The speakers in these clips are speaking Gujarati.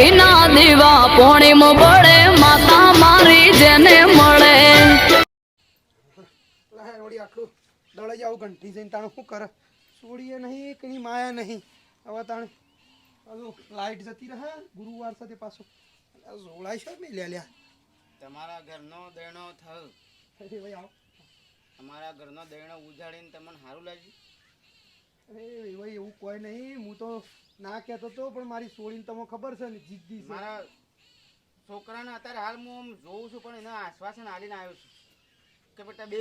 ઘીના દીવા પોણીમ પડે માતા મારી જેને મળે. આટલું દળે જાવ ઘંટી જઈને તાણે શું કરે? સોડીએ નહીં કઈ માયા નહીં. હવે તાણે હજુ લાઈટ જતી રહે ગુરુવાર સાથે પાછો. જોડાય છે મેં લે લ્યા. તમારા ઘરનો દેણો થયો. ભાઈ આવો. તમારા ઘરનો દેણો ઉજાડીને તમને સારું લાગ્યું? અરે એવું કોઈ નહીં. હું તો ના કહેતો તો પણ મારી સોડીને તમને ખબર છે ને જીદ્દી છે. મારા છોકરાને અત્યારે હાલ હું આમ જોઉં છું પણ એને આશ્વાસન હાલીને આવ્યો છું. કે બેટા બે.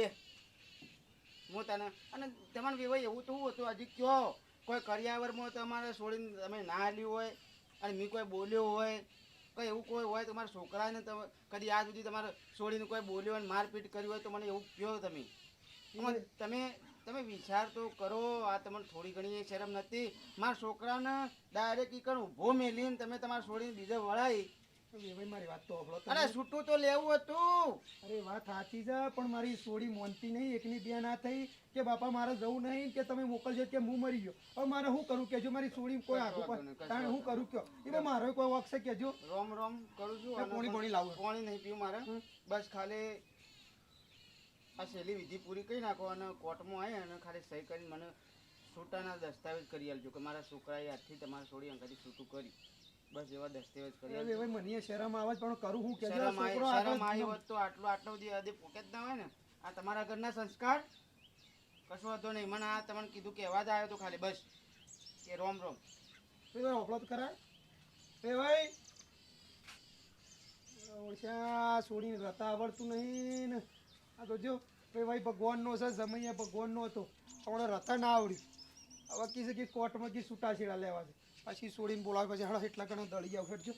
હું તને અને તમારે વેવાય એવું તો શું હતું? હજી કયો? કોઈ કરિયાવરમાં તમારે છોડીને તમે ના આલ્યું હોય અને મેં કોઈ બોલ્યો હોય કંઈ એવું કોઈ હોય તમારા છોકરાને તમે કદી આજ સુધી તમારે છોડીને કોઈ બોલ્યો હોય ને મારપીટ કરી હોય તો મને એવું કહો તમે? તમે તમે વિચાર તો કરો આ તમને થોડી ઘણી શરમ નથી. મારા છોકરાને ડાયરેક્ટ ઈ કણ ઊભો મેલીને તમે તમારા છોડીને બીજે વળાઈ મારી વાત તો. અરે છૂટું તો લેવું હતું. અરે વાત સાચી છે પણ મારી સોડી મોનતી નહીં એકની બે ના થઈ કે બાપા મારે જવું નહીં કે તમે મોકલજો કે હું મરી ગયો. હવે મારે શું કરું? કેજો મારી સોડી કોઈ નહીં, કશો તાણે હું કરું કયો? એ મારો કોઈ વખત છે કેજો રોમ રોમ કરું છું. અને પોણી પાણી નહીં પીવું મારે. બસ ખાલી આ સહેલી વિધિ પૂરી કરી નાખો અને કોર્ટમાં આવી અને ખાલી સહી કરીને મને છૂટાના દસ્તાવેજ કરી આપજો કે મારા છોકરાએ આજથી તમારે છોડી અંગાથી છૂટું કરી બસ એવા દસ્તાવેજ કરી આલજો. મને શરમ આવે પણ કરું હું શરમ આવી હોત તો આટલો આટલો જે હદે પોકે ના હોય ને. આ તમારા ઘરના સંસ્કાર? કશો હતો નહીં. મને આ તમને કીધું કે અવાજ આવ્યો તો ખાલી બસ. કે રોમ રોમ. એ ભાઈ તો એ ભાઈ ઓછા છોડીને રતા આવડતું નહીં ને. આ તો જો ભાઈ ભાઈ ભગવાનનો છે સમય ભગવાનનો હતો. પણ રતા ના આવડ્યું હવે કી છે કે કોર્ટમાં કી છૂટા છેડા લેવા છે. પછી છોડીને બોલાવે પછી હળા એટલા ઘણા દળી આવ હેઠજો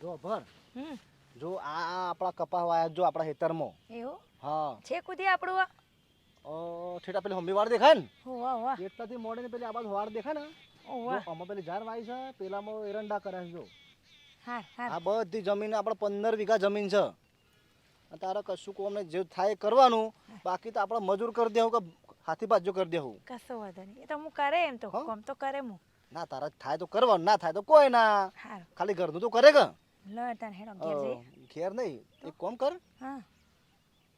જો ભર હમ. જો આ આપણા કપા વાયા જો આપણા ખેતરમાં. એવું? હા. છે કુદી આપણું ઠેઠા પેલી હંબી વાર દેખાય ને? હોવા હોવા. એટલાથી મોડે ને પેલી આ બાજુ વાળ દેખાય ને? જો આમાં પેલી જાર વાય છે પેલામાં એરંડા કરે છે જો. આ બધી જમીન આપણે પંદર વીઘા જમીન છે. તારે કશું કો અમને જે થાય કરવાનું. બાકી તો આપણે મજૂર કરી દેવું કે હાથી બાજુ કરી દેવું? કશો વાંધો નહીં. એ તો હું કરે એમ તો. કોમ તો કરે હું. ના તારા થાય તો કરવાનું. ના થાય તો કોઈ ના. ખાલી ઘરનું તો કરે કે? ઘેર નહીં. એક કોમ કર. હા.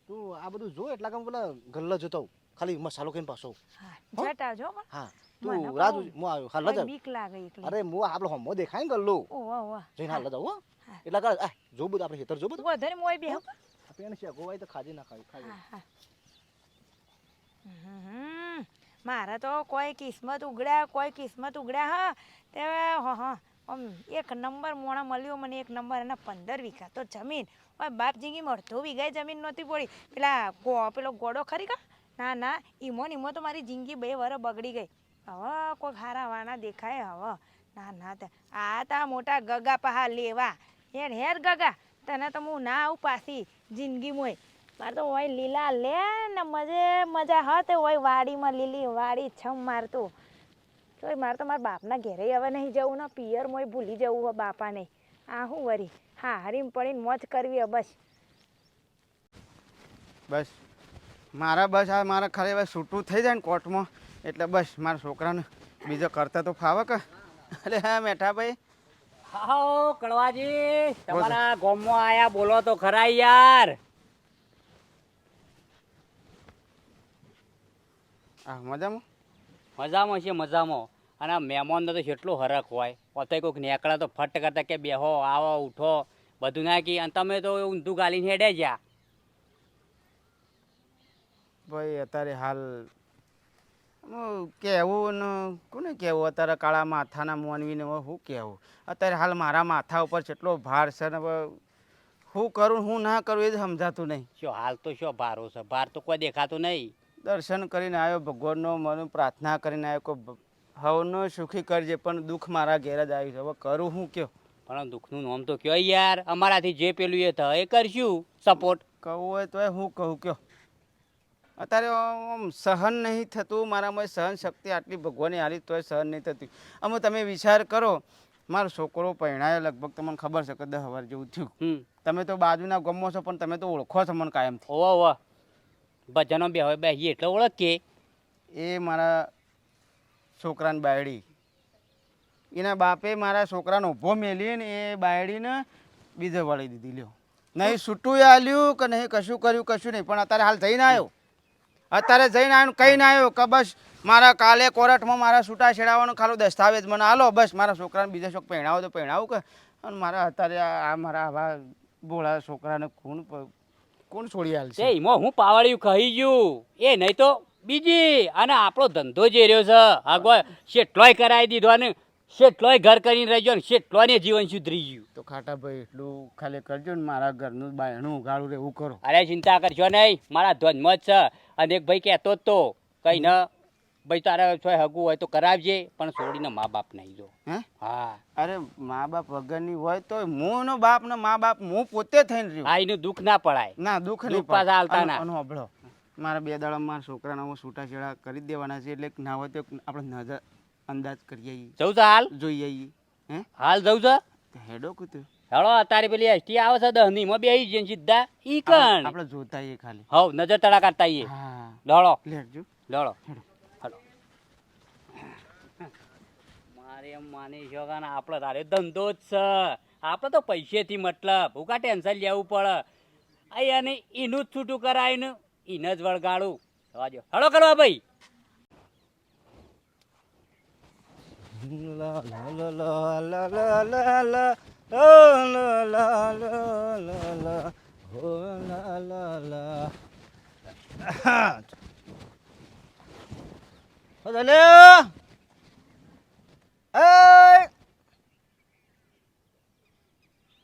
તું આ બધું જો એટલા કામ પેલા ગલ્લા જતો ખાલી મસાલો કઈ પાછો. હા. તું. રાજુ હું આવ્યો. હાલ કોઈ જ બીક લાગે એકલી. અરે હું આપણો હમો દેખાય ને ગલ્લો. ઓવા ઓવા જઈને હાલ જાવ હો. એટલા કર આ જો બધું આપણે ખેતર જો બધું વધુ ને મોય બેહો આપણે એને શેકો હોય તો ખાજી ના ખાવી ખાજી હા મારે તો કોઈ કિસ્મત ઉગડ્યા કોઈ કિસ્મત ઉગડ્યા હા. તે હા હ. આમ એક નંબર મોણા મળ્યો મને એક નંબર અને પંદર વીઘા તો જમીન. ઓય બાપ જીંગી અડધો વીઘાએ જમીન નહોતી પડી. પેલા પેલો ગોડો ખરી કા? ના ના. ઈમો ને ઈમો તો મારી જિંદગી બે વર બગડી ગઈ. હવે કોઈ હારા વાના દેખાય હવે. ના ના, તે આ તા મોટા ગગા પહા લેવા. હેર હેર ગગા, તને તો હું ના આવું પાછી જિંદગી મોય મારે તો હોય લીલા લે ને મજે મજા હતે હોય વાડીમાં લીલી વાડી છમ મારતું. તો મારે તો મારા બાપના ઘેરે હવે નહીં જવું, ને પિયર મોય ભૂલી જવું હો બાપાને. આ શું વરી? હા, હરીમ પડીને મોજ કરવી હ બસ. બસ. મારા બસ આ મારા ખાલી હવે છૂટું થઈ જાય ને કોર્ટમાં એટલે બસ મારા છોકરાને બીજો કરતા તો ફાવે કે? અરે હા મેઠા ભાઈ હાઓ કડવાજી તમારા ગોમમાં આયા બોલો તો ખરા યાર. હા મજામાં? મજામાં છે મજામાં. અને આ મહેમાનનો તો કેટલો હરખ હોય. પોતે કોઈક નીકળે તો ફટ કરતા કે બેહો આવો ઉઠો બધું નાખી. અને તમે તો ઊંધું ગાલીને હેડે જ્યાં. ભાઈ અત્યારે હાલ કહેવું ને કોને કહેવું? અત્યારે કાળા માથાના મોનવીને હવે શું કહેવું? અત્યારે હાલ મારા માથા ઉપર કેટલો ભાર છે ને હવે શું કરું હું ના કરું એ જ સમજાતું નહીં. શું હાલ તો શું ભારો છે? ભાર તો કોઈ દેખાતું નહીં. દર્શન કરીને આવ્યો ભગવાનનો મને પ્રાર્થના કરીને આવ્યો કે હવનો સુખી કરજે પણ દુઃખ મારા ઘેર જ આવ્યું છે. હવે કરું શું કયો? પણ દુઃખનું નામ તો કયો યાર? અમારાથી જે પેલું એ થાય એ કરશું. સપોર્ટ કહું હોય તો હું કહું કયો? અત્યારે આમ સહન નહીં થતું મારામાં સહન શક્તિ આટલી ભગવાને આલી તોય સહન નહીં થતી. અમે તમે વિચાર કરો મારો છોકરો પહેણાયો લગભગ તમને ખબર છે કે દસ વાર જેવું થયું. તમે તો બાજુના ગમો છો પણ તમે તો ઓળખો છો મને કાયમ ઓવા ઓવા ભજનો બે હવે બેહીએ એટલે ઓળખીએ. એ મારા છોકરાની બાયડી. એના બાપે મારા છોકરાનો ઊભો મેલીને એ બાયડીને બીજે વળી દીધી લ્યો. નહીં છૂટું આલ્યું કે નહીં કશું કર્યું કશું નહીં પણ અત્યારે હાલ જઈને આવ્યો અત્યારે જઈને આવ્યો ના આવ્યો કે બસ મારા કાલે કોર્ટમાં મારા છૂટા છેડાવવાનો ખાલી દસ્તાવેજ મને હાલો બસ મારા છોકરાને બીજા શોખ પહેણાવો તો પહેણાવું કે. અને મારા અત્યારે આ મારા આવા બોળા છોકરાને કોણ કોણ છોડી તે આલશે એમાં હું પાવાળ્યું કહી ગયું. એ નહીં તો બીજી, અને આપણો ધંધો જે રહ્યો છે આગળ શેટલોય કરાવી દીધો અને શેટલોય ઘર કરીને રહી ગયો ને શેટલોય જીવન સુધરી ગયું. તો ખાટા ભાઈ એટલું ખાલી કરજો ને મારા ઘરનું બાયણું ઉગાડું રે એવું કરો. અરે ચિંતા કરજો નહીં મારા ધ્વજમાં જ છે. અને એક ભાઈ કહેતો તો કઈ ન ભાઈ તારે છો હગું હોય તો કરાવજે પણ છોડીને મા બાપ નહીં જો. હા? અરે મા બાપ વગરની હોય તો હું નો બાપ ને મા બાપ હું પોતે થઈને રહ્યું. આ એનું દુઃખ ના પડાય. ના દુઃખ નહીં પાછા હાલતા ના. અને મારા બે દાડા મારા છોકરાના હું છૂટાછેડા કરી દેવાના છે એટલે ના હોય તો આપણે નજર અંદાજ કરી આવીએ જવું છે હાલ? જોઈ આવીએ હે? હાલ જવું છે? હેડો કૂતું હેડો અત્યારે પેલી એસટી આવે છે દહની માં બેસી જઈએ સીધા. ઈ કણ? આપણે જોતા આવીએ ખાલી. હવ નજર તડા કાઢતા આવીએ હા. દોડો. લેજો લડો હલો. મારે એમ માની છો કે આપણે તારે ધંધો જ છે. આપણે તો પૈસેથી મતલબ. હું કા ટેન્શન લેવું પડે. અહીં અને એનું જ છૂટું કરાય ને એને જ વળગાડું. હળો કરવા ભાઈ. La la la la la la la la Oh, la la la la la Oh, la la la Ôi trời ơi! Ê!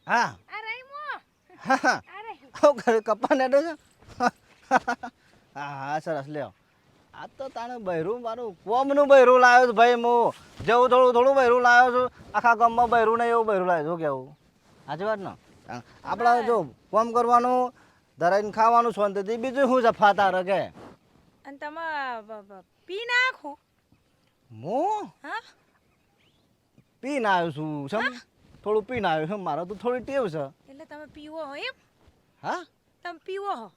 À, અરે મો ha, અરે không cần cặp này đâu chứ. હા સરસ લ્યો આ તો તાણે બૈરું મારું કોમનું બૈરું લાવ્યો છું ભાઈ હું. જેવું થોડું થોડું બૈરું લાવ્યો છું. આખા ગામમાં બૈરું નહીં એવું બૈરું લાવ્યો છું કેવું? સાચી વાત ને? આપણે જો કોમ કરવાનું ધરાઈને ખાવાનું શાંતિથી બીજું શું છે ફાતા રગે? અને તમે પી નાખો? હું? હા? પીને આવ્યો છું સમ થોડું પીને આવ્યો છું મારો તો થોડી ટેવ છે. એટલે તમે પીવો હો એમ? હા? તમે પીવો હો?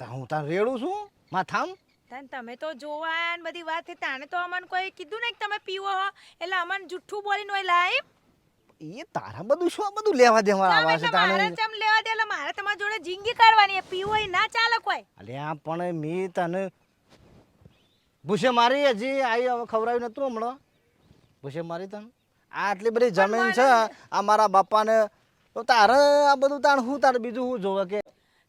તો હું તાર રેડું છું? માથામ? તાન તમે તો જોવા ને બધી વાત થઈ. તાણે તો અમને કોઈ કીધું ને કે તમે પીવો હો. એટલે અમને જુઠ્ઠું બોલીને હોય લાઈ એ તારા બધું શું બધું લેવા દેવા મારા આવા છે એટલે મારે ચમ લેવા દે એટલે મારે તમારી જોડે જિંદગી કાઢવાની એ પીવો ના ચાલે કોઈ. અલ્યા પણ મી તને ભૂસે મારી હજી આવી હવે ખવડાવ્યું નતું હમણાં? ભૂસે મારી તને? આ આટલી બધી જમીન છે આ મારા બાપાને. તો તારે આ બધું તાણ હું તારે બીજું હું જોવે કે?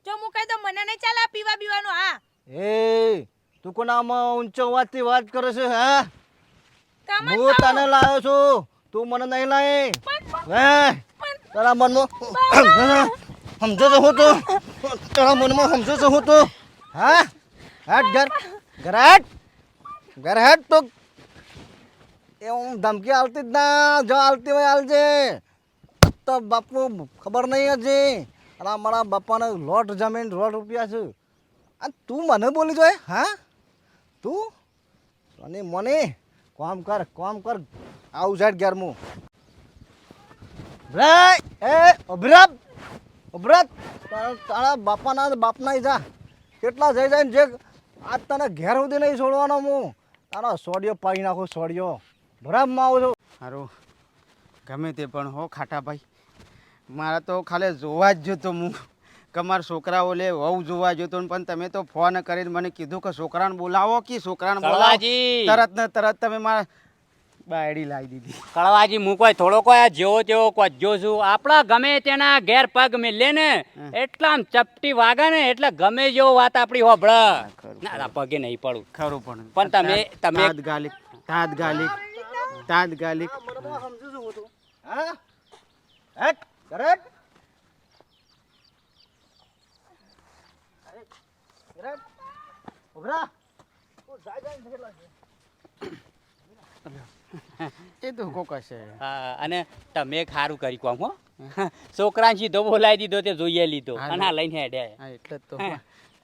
જો હું કહી દઉં મને નહીં ચાલે આ પીવા પીવાનું હા. એ તું કોનામાં ઊંચો વાતથી વાત કરે છે હે? હું તને લાવ્યો છું. તું મને નહીં લાય. હે? તારા મનમાં સમજો છો હું તું? તારા મનમાં સમજો છો હું તું? હા? હેટ ઘર. ઘર હેટ ઘર હેટ તો. એ હું ધમકી આલતી જ ના જો આલતી હોય આલજે તો બાપુ ખબર નહીં હજી. અને મારા બાપાને લોટ જમીન લોટ રૂપિયા છે. અને તું મને બોલી જોઈએ હા? તું? અને મને? કામ કર કામ કર. આવું સાઈડ ઘેર હું એ ઉભરત અભરાત તારા બાપાના બાપના જા કેટલા જઈ જાય જે આજ તને ઘેર સુધી નહીં છોડવાનો હું. તારો સોડિયો પાડી નાખું, સોડિયો. બરાબરમાં આવું છું. સારું ગમે તે પણ હો ખાટા ભાઈ મારા તો ખાલી જોવા જ જોતો હું. કે મારા છોકરાઓ લે વહુ જોવા જોતો પણ તમે તો ફોન કરીને મને કીધું કે છોકરાને બોલાવો કે? છોકરાને બોલાવો. તરત ને તરત તમે મારા બાયડી લાવી દીધી. કળવાજી હું કોઈ થોડો કોઈ આ જેવો તેવો કોજો છું. આપણા ગમે તેના ઘેર પગ મિલે ને એટલા આમ ચપટી વાગે ને એટલે ગમે જેવો વાત આપણી હોભળ. ના પગે નહીં પડું. ખરું પણ. પણ તમે- તમે- ગાલિક તાત ગાલિક સમજુ છું હું તું. હા? કરેક્ટ ઉભરા તું જાય જાય ને કેટલા છે એ તો કોક હશે. હા, અને તમે ખારું કરી કોમ હો. છોકરાને સીધો બોલાવી દીધો તે જોઈએ લીધો. અને લઈને હેડ્યા હા એટલે જ તો.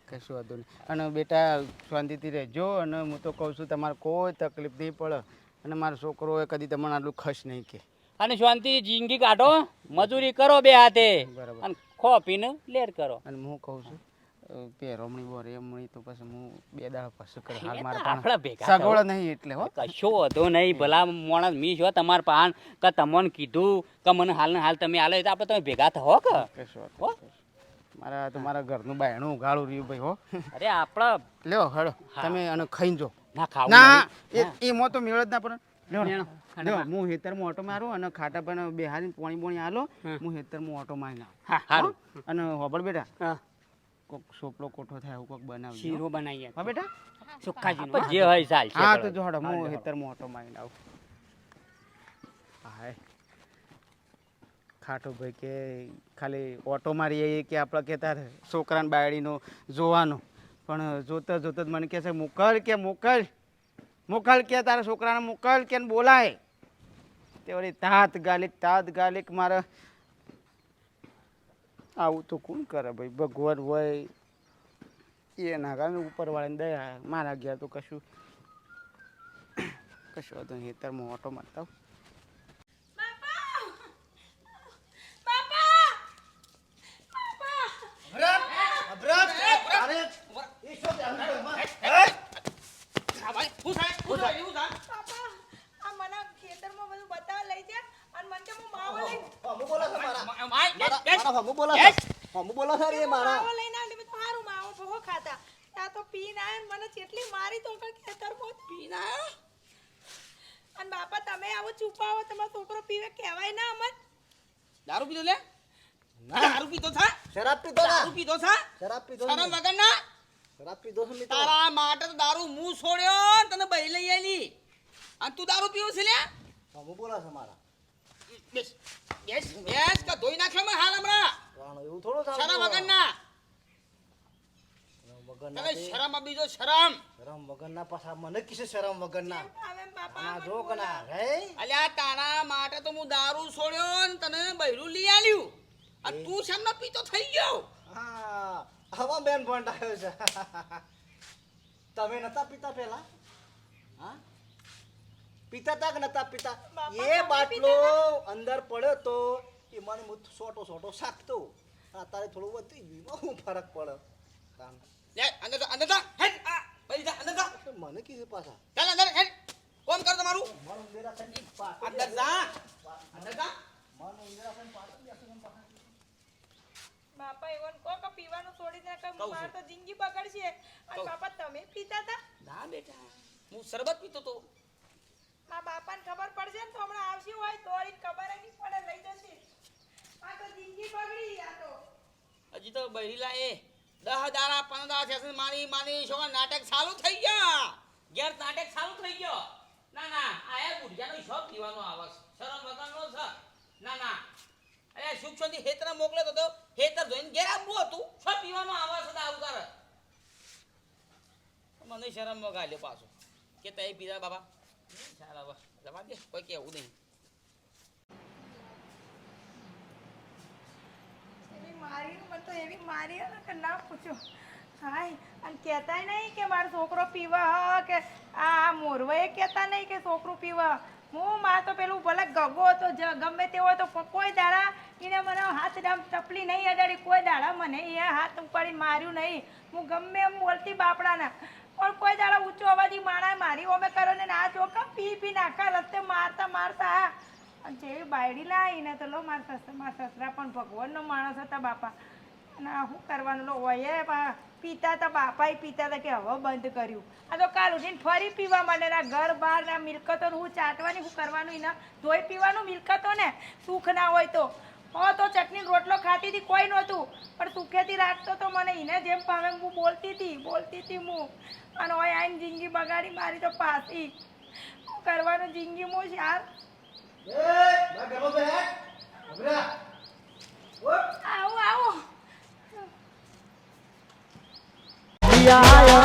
કશું વાંધો નહીં. અને બેટા શાંતિથી રહેજો. અને હું તો કહું છું તમારે કોઈ તકલીફ નહીં પડે. અને મારો છોકરો એ કદી તમને આટલું ખશ નહીં કે. અને શાંતિ જિંદગી કાઢો. મજૂરી કરો બે હાથે. બરાબર. અને ખો પીને લેર કરો. અને હું કહું છું અ, પેરોમણી બોરેમણી તો પછી હું બે દાડા પાછું કરે? હાલ મારે આપણા ભેગા. સગવડ નહીં એટલે હો. કશો વધો નહીં ભલા માણસ મી છો તમાર પાન કે તમને કીધું કે મને હાલ ને હાલ તમે હાલો તો આપણે તમે ભેગા થો કે? કશો હો? મારા તો મારા ઘરનું બાયણું ઉગાડું રહ્યું ભાઈ હો. અરે આપણા લ્યો હળો. તમે અને ખાઈને જો. ના ખાવું ના. એ મો તો મેળ જ ના પડે. હું હેતરમાં ઓટો મારું અને ખાટા પણ બેહારી પોણી પોણી હાલો. હા. હું હેતરમાં ઓટો મારી હા હારું. અને હોબળ બેટા. હા. કોક સોપલો કોઠો થાય એવું કોક બનાવજો. શીરો બનાવીએ હા બેટા? સુખાજીનો જે હોય ચાલ હા તો જો હેડો હું હેતર હેતરમાં ઓટો આવું. હાય. ખાટો ભાઈ કે ખાલી ઓટો મારી આવીએ કે આપણે કહેતા છોકરા છોકરાને બાયડીનો જોવાનો. પણ જોતા જોતા જ મને કહે છે મોકલ કે મોકલ. મોકલ કે તારા છોકરાને મોકલ કે બોલાય. તે વળી તાત ગાલિક તાત ગાલિક મારે આવું તો કોણ કરે ભાઈ? ભગવાન હોય એના કારણે ઉપરવાળાને દયા મારા ગયા તો કશું કશું હતું હેતરમાં ઓટો મારતા આવું. આ મને ખેતરમાં બધું બતાવવા લઈ જા અને મને કે હું માવો લઈને હમું બોલો છો મારા આય, આય, મારા- આય, મારા હમું બોલો હમું બોલા સર એ મારા. લઈને આવી મેં તો હારું માવો બહુ ખાતા. આ તો પીને આયા ને મને કેટલી મારી તો પણ ખેતરમાં જ પીને આયો. અને બાપા તમે આવો છુપાવો તમારો છોકરો પીવે કહેવાય ના અમન. દારૂ પીધો લે? દારૂ પીધો થા શરાબ પીધો ના. દારૂ પીધો થા શરાબ પીધો શરમ ના વગર ના શરાબ પીધો છે મિત્રો. તારા માટે તો દારૂ હું છોડ્યો તને બહી લઈ આલી અને તું દારૂ પીવો છે લે? હમું બોલો છે મારા. બેસ બેસ બેસ કે ધોઈ નાખ્યો મે હાલ હમણાં. પણ એવું થોડું થાય શરમ વગર ના શરમ વગર તને શરમ આ બીજો શરમ. શરમ વગર પાછા મને કિસે શરમ વગર ના આવે એમ બાપા? આ અમન જો કના રે અલ્યા તારા માટે તો હું દારૂ છોડ્યો ને તને બૈરું લઈ આલ્યું. આ તું શામનો પીતો થઈ ગયો? હા આવા બેન આવ્યો છે. તમે નતા પીતા પેલા હા? પીતા તા કે નતા પીતા? એ બાટલો અંદર પડ્યો તો એ મને હું સોટો સોટો શાકતો અત્યારે થોડું વધી ગયું. એમાં શું ફરક પડે? કામ. લે અંદર અંદર હેડ આ બધી જા અંદર મને કીધું પાછા? ચાલ અંદર હેડ કોમ કર તમારું. મન ઉંદેરા થઈને પાછા અંદર જા અંદર જા. મન ઉંદેરા પાછળ બાપા એવન કો કે પીવાનું છોડી દે કે માર તો જિંદગી બગડશે. અને. બાપા તમે પીતા હતા ના બેટા. હું શરબત પીતો તો. મા બાપાને ખબર પડશે ને તો હમણાં આવશે હોય દોડીને ખબર નહીં પડે લઈ જશે. જિંદગી તો. હજી તો બહેરીલા એ દહ દારા પંદર થયા છે મારી માની શું નાટક ચાલુ થઈ ગયા? ઘેર નાટક ચાલુ થઈ ગયો? ના ના આયા બુઢિયાનો શોખ પીવાનો આવે છે. શરમ વગરનો છે. ના ના. અરે શાંતિ હેતર મોકલે તો હેતર જોઈને ઘેર આપવું હતું. શું પીવાનો આવે હતા આવું કર મને શરમ વગાડ્યો પાછો. કે તય પીધા બાબા ચાલ હવે, જવા દે. કોઈ કેવું નહીં. એવી મારી મને તો એવી મારી ને કે ના પૂછો. હાય, અને કહેતાય નહીં કે મારો છોકરો પીવા, કે આ મોરવાએ કહેતા નહીં કે છોકરું પીવા. હું માર તો પેલું ભલે ગગો હતો, જ ગમે તે હોય તો કોઈ દાડા એને મને હાથ ડામ ચપલી નહીં અડાડી, કોઈ દાડા મને એ હાથ ઉપાડીને માર્યું નહીં. હું ગમે એમ બોલતી બાપડાના. પણ કોઈ દાડા ઊંચો અવાજી માણા મારી ઓમે કરો ને આ ચોકા પી પી નાખા, રસ્તે મારતા મારતા હા અને જેવી બાયડી લાવીને તો લો મારા સસરા મારા સસરા પણ ભગવાનનો માણસ હતા બાપા. અને શું કરવાનું? લો હોય પીતા હતા બાપાએ પીતા હતા કે હવે બંધ કર્યું. આ તો કાલ ઉઠીને ફરી પીવા માંડે ને આ ઘર બહાર ના મિલકતો હું ચાટવાની શું કરવાનું એના ધોઈ પીવાનું મિલકતો ને, સુખ ના હોય તો. હો, તો ચટણી રોટલો ખાતી હતી કોઈ નહોતું. પણ સુખેથી રાખતો તો મને એને જેમ ભાવે હું બોલતી હતી બોલતી હતી હું. અને હોય આઈને જિંદગી બગાડી મારી તો પાસી. કરવાનું જિંદગી હું યાર આવો આવો